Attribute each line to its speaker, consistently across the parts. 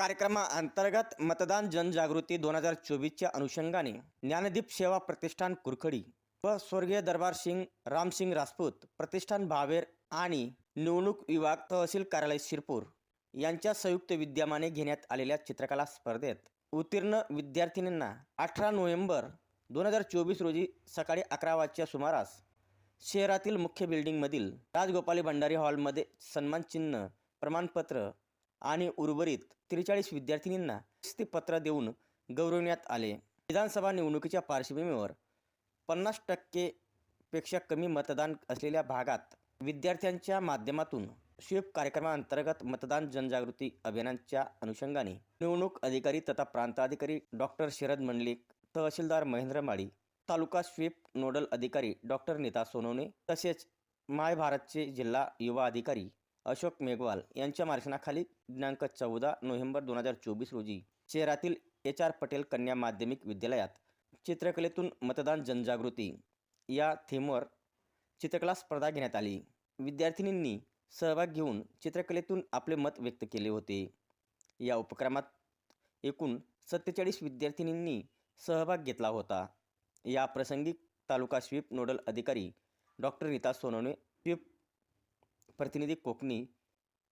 Speaker 1: कार्यक्रमाअंतर्गत मतदान जनजागृती दोन हजार चोवीसच्या अनुषंगाने ज्ञानदीप सेवा प्रतिष्ठान कुरखडी व स्वर्गीय दरबार सिंग रामसिंग राजपूत प्रतिष्ठान भावेर आणि निवडणूक विभाग तहसील कार्यालय शिरपूर यांच्या संयुक्त विद्यमाने घेण्यात आलेल्या चित्रकला स्पर्धेत उत्तीर्ण विद्यार्थिनींना अठरा नोव्हेंबर दोन हजार चोवीस रोजी सकाळी अकरा वाजच्या सुमारास शहरातील मुख्य बिल्डिंगमधील राजगोपाली भंडारी हॉलमध्ये सन्मान चिन्ह प्रमाणपत्र आणि उर्वरित त्रेचाळीस विद्यार्थिनींना शिस्तीपत्र देऊन गौरवण्यात आले. विधानसभा निवडणुकीच्या पार्श्वभूमीवर पन्नास टक्केपेक्षा कमी मतदान असलेल्या भागात विद्यार्थ्यांच्या माध्यमातून स्वीप कार्यक्रमाअंतर्गत मतदान जनजागृती अभियानाच्या अनुषंगाने निवडणूक अधिकारी तथा प्रांताधिकारी डॉक्टर शरद मंडलिक तहसीलदार महेंद्र माळी तालुका स्वीप नोडल अधिकारी डॉक्टर नीता सोनवणे तसेच माय भारतचे जिल्हा युवा अधिकारी अशोक मेघवाल यांच्या मार्गदर्शनाखाली दिनांक चौदा नोव्हेंबर दोन हजार चोवीस रोजी शहरातील एच आर पटेल कन्या माध्यमिक विद्यालयात चित्रकलेतून मतदान जनजागृती या थीमवर चित्रकला स्पर्धा घेण्यात आली. विद्यार्थिनींनी सहभाग घेऊन चित्रकलेतून आपले मत व्यक्त केले होते. या उपक्रमात एकूण सत्तेचाळीस विद्यार्थिनींनी सहभाग घेतला होता. या प्रसंगी तालुका स्वीप नोडल अधिकारी डॉक्टर रीता सोनवणे स्वीप प्रतिनिधी कोकणी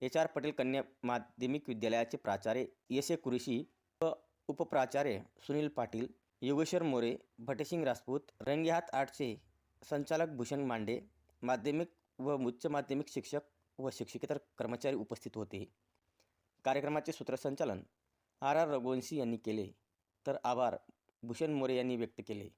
Speaker 1: एच आर पटेल कन्या माध्यमिक विद्यालयाचे प्राचार्य एस ए कुरेशी व उपप्राचार्य सुनील पाटील योगेश्वर मोरे भटेसिंग राजपूत रंगेहात आर्टचे संचालक भूषण मांडे माध्यमिक व उच्च माध्यमिक शिक्षक व शिक्षकेतर कर्मचारी उपस्थित होते. कार्यक्रमाचे सूत्रसंचालन आर आर रघुवंशी यांनी केले. तर आभार भूषण मोरे यांनी व्यक्त केले.